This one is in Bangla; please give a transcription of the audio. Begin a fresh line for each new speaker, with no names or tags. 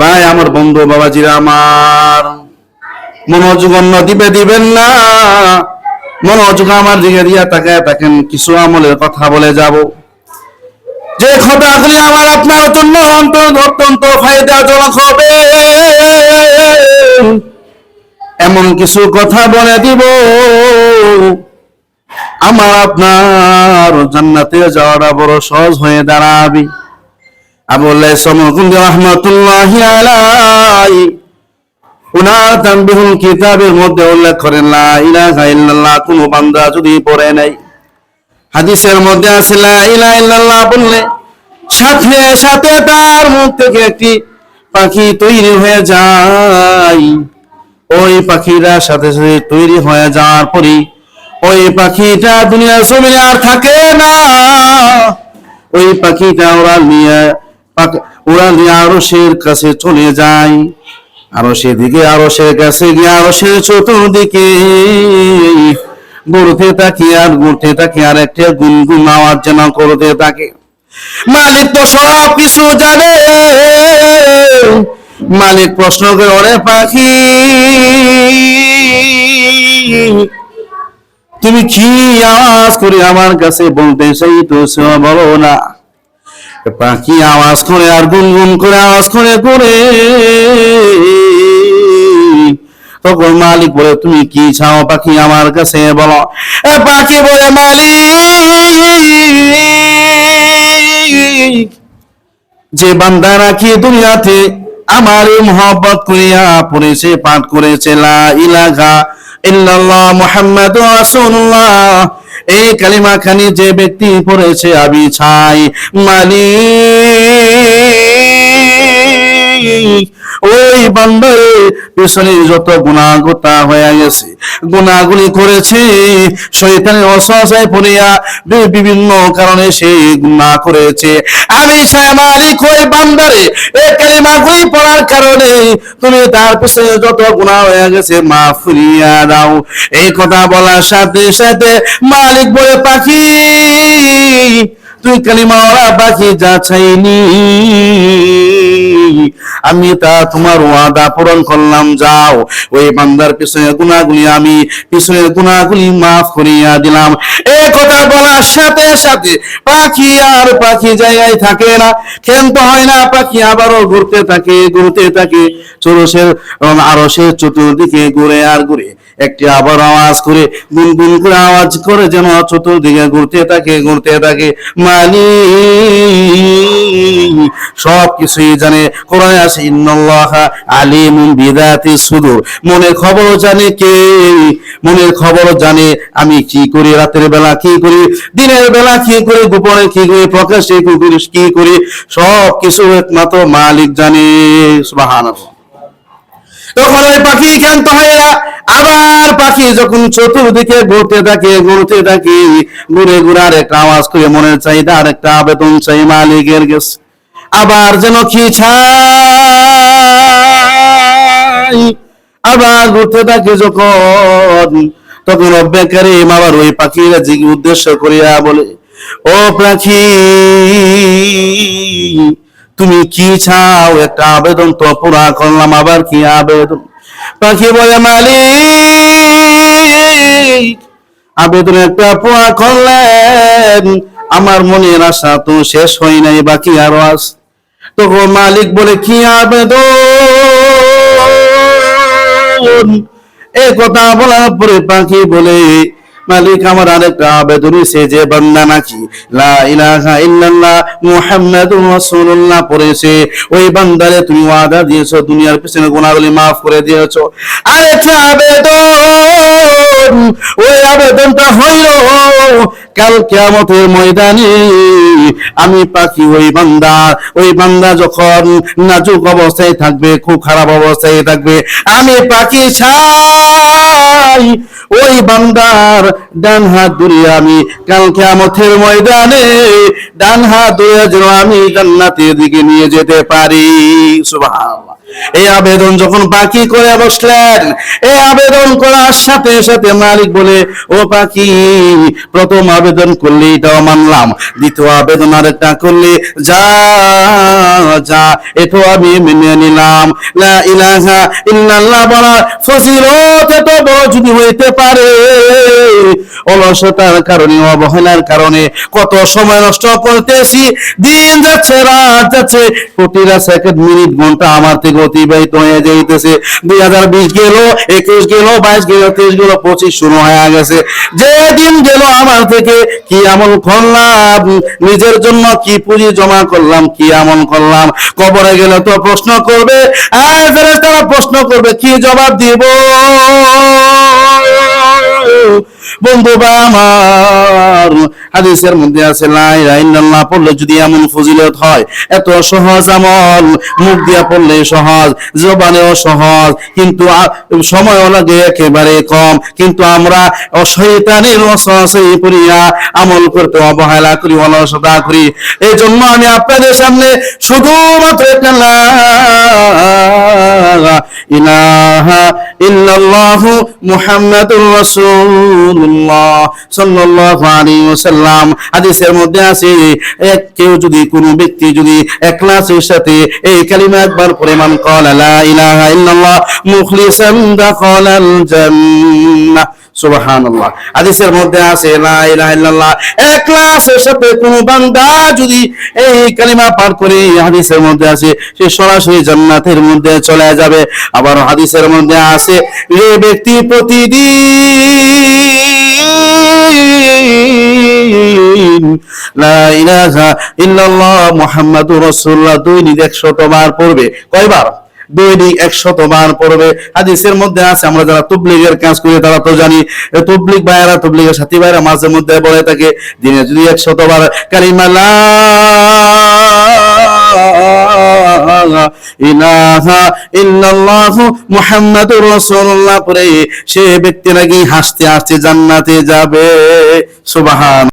ভাই, আমার বন্ধু বাবাজিরা আমার। মনোযোগ অন্য দিবে দিবেন না। মনোযোগ আমার দিকে দিয়া তাকায় থাকেন কিছু আমলের কথা বলে যাব। যে কথাগুলি আমার আপনার জন্য অত্যন্ত ফায়দাজনক হবে। এমন কিছু কথা বলে দিব। আমার আপনার জান্নাতে যাওয়াটা বড় সহজ হয়ে দাঁড়াবে। কিতাবের মধ্যে উল্লেখ কোন যদি পড়ে নাই। মধ্যে বললে, সাথে সাথে তার মুখ থেকে একটি পাখি তৈরি হয়ে যায়। ওই পাখিরা সাথে সাথে তৈরি হয়ে যাওয়ার পরই ওই পাখিটা দুনিয়ার জমিনে আর থাকে না। ওই পাখিটা ওরা নিয়ে ওরা নিয়ে আরশের কাছে চলে যায়। আরও সেদিকে আরও কাছে গিয়ে আরও চতুর্দিকে ঘুরতে থাকি আর ঘুরতে থাকি আর একটা গুনগুন আওয়াজ যেন করতে থাকে। মালিক তো সব কিছু জানে। মালিক প্রশ্ন করে ওরে পাখি, তুমি কি আওয়াজ করে আমার কাছে বলতে তো বলো না। পাখি আওয়াজ করে আর গুনগুন করে আওয়াজ করে করে তখন মালিক বলে, তুমি কি চাও পাখি আমার কাছে? বলো পাখি বলে মালিক, যে বান্দা রাখি দুনিয়াতে, আমার এই মোহাব্বত করিয়া পড়েছে পাঠ করেছে, লা ইলাহা ইল্লাল্লাহ মুহাম্মাদু রাসূলুল্লাহ। এই কালিমা খানি যে ব্যক্তি পড়েছে আবি ছাই মালিক। ওই বান্দারে পিছনে যত গুণাগতা হয়ে গেছে, গুণাগুলি করেছে, শয়তানের অসহায় পড়িয়া বিভিন্ন কারণে সে গুণা করেছে। আমি মালিক ওই বান্দারে এই কালিমাগুলি পড়ার কারণে তুমি তার পিছনে যত গুণা হয়ে গেছে মা ফুরিয়া দাও। এই কথা বলার সাথে সাথে মালিক বলে, পাখি, তুই কালিমা ওরা পাখি যা চাইনি আমি তা তোমার ওয়াদা পূরণ করলাম, যাও। ওই বান্দার পিছনে গুণাগুলি আমি পিছনের গুণাগুলি মাফ করিয়া দিলাম। এ কথা বলার সাথে সাথে পাখি আর পাখি জায়গায় থাকে না, ক্ষান্ত হয় না, পাখি আবারও ঘুরতে থাকে ঘুরতে থাকে। চরসের আরও সে চতুর্দিকে ঘুরে আর ঘুরে। একটি আবার আওয়াজ করে, গুনগুন করে আওয়াজ করে যেন চতুর্দিকে ঘুরতে থাকে ঘুরতে থাকে। মালি সব কিছুই জানে, কোরআনে আছে, ইন্নাল্লাহা আলিমুন বিদাতি সুদূর। মনের খবর জানে কে? মনের খবর জানে, আমি কি করি রাতের বেলা, কি করি দিনের বেলা, কি করি গোপনে, কি করি প্রকাশ্যে, কি করি কি করি? সব কিছু একমাত্র মালিক জানে, সুবহানাল্লাহ। তখন ওই পাখি ক্ষান্ত হয়ে না আবার পাখি যখন চতুর্দিকে ঘুরতে থাকে ঘুরতে থাকে, ঘুরে ঘুরে আর একটা আওয়াজ করে মনের চাহিদা, আর একটা আবেদন চাই মালিকের গেছে আবার যেন কি ছাই, আবার ঘুরতে থাকে যখন, তখন অব্যাকারে আবার ওই পাখিরা উদ্দেশ্য করিয়া বলে, ও পাখি তুমি কি চাও? একটা আবেদন তো পুরা করলাম, আবার কি আবেদন? পাখি বলে, মালিক, আবেদন একটা পুরা করলেন। আমার মনের আশা তো শেষ হয় নাই, বাকি আরও আস তখন মালিক বলে, কি আবেদন? এ কথা বলার পরে পাখি বলে মালিক আমার আরেকটা আবেদন যে বান্দা নাকি? লা ইলাহা ইল্লাল্লাহ, মুহাম্মাদুর রাসূলুল্লাহ পড়েছে। ওই বান্দারে তুমি ওয়াদা দিয়েছ, দুনিয়ার পিছনে গুনাহগুলি maaf করে দিয়েছ। আরেকটা আবেদন, ওই আবেদনটা হইল কাল কিয়ামতের ময়দানে। আমি পাখি, ওই বান্দা। ওই বান্দা যখন নাজুক অবস্থায় থাকবে, খুব খারাপ অবস্থায় থাকবে, আমি পাখি ছাই ওই বান্দার ডান হাত ধরে আমি কাল আমথের ময়দানে, ডান হাত ধরে যেন আমি জান্নাতের দিকে নিয়ে যেতে পারি। সুবহানাল্লাহ। এই আবেদন যখন পাখি করে বসলেন, এই আবেদন করার সাথে সাথে মালিক বলে, ও পাখি, প্রথম আবেদন করলে এটাও মানলাম, দ্বিতীয় আবেদন আরেকটা করলে যা যা এটাও আমি মেনে নিলাম। লা ইলাহা ইল্লাল্লাহ বলা ফজিলত এত বড় যদি হইতে পারে, অলসতার কারণে, অবহেলার কারণে কত সময় নষ্ট করতেছি, দিন যাচ্ছে, রাত যাচ্ছে প্রতিটা সেকেন্ড মিনিট, ঘণ্টা আমার থেকে অতিবাহিত হয়ে যাইতেছে। দুই হাজার বিশ গেল, একুশ গেল, বাইশ গেল, তেইশ গেল, পঁচিশ শুরু হয়ে গেছে। যে দিন গেল আমার থেকে, কি এমন করলাম? নিজের জন্য কি পুঁজি জমা করলাম? কি এমন করলাম? কবরে গেলে তো প্রশ্ন করবে তারা প্রশ্ন করবে, কি জবাব দিব? বন্ধু বা আমার হাদিসের মধ্যে আছে পড়লে যদি এমন ফজিলত হয়, এত সহজ আমল, মুখ দিয়া পড়লে সহজ, জবানেও সহজ, কিন্তু সময়ও লাগে একেবারে কম। কিন্তু আমরা শয়তানের পড়িয়া আমল করতে অবহেলা করি, অলসতা করি। এই জন্য আমি আপনাদের সামনে শুধুমাত্র ইলাহা ইল্লাল্লাহু মুহাম্মাদুর রাসূলুল্লাহ সাল্লাল্লাহু আলাইহি ওয়াসাল্লাম। হাদিসের মধ্যে আছে, এক কেউ যদি কোনো ব্যক্তি যদি ইখলাসের সাথে এই কালিমা একবার পড়ে মান ক্বালা ইলাহা ইল্লাল্লাহ মুখলিসান দাখালাল জান্নাহ। সুবহানাল্লাহ। হাদিসের মধ্যে আছে, লা ইলাহা ইল্লাল্লাহ। ইখলাসের সাথে কোনো বান্দা যদি এই কালিমা পাঠ করে, হাদিসের মধ্যে আছে, সে সরাসরি জান্নাতের মধ্যে চলে যাবে। আবার হাদিসের মধ্যে আছে যে ব্যক্তি প্রতিদিন দৈনিক 100 বার পড়বে। কয়বার? দৈনিক পড়বে। হাদিসের মধ্যে আছে, আমরা যারা কাজ করি তারা তো জানি। ভাইয়েরা সাথী ভাইয়েরা মাঝে মধ্যে বলে থাকে, দিনে যদি ইলাহা ইল্লাল্লাহ সে ব্যক্তি নাকি হাসতে হাসতে জান্নাতে যাবে। সুবহান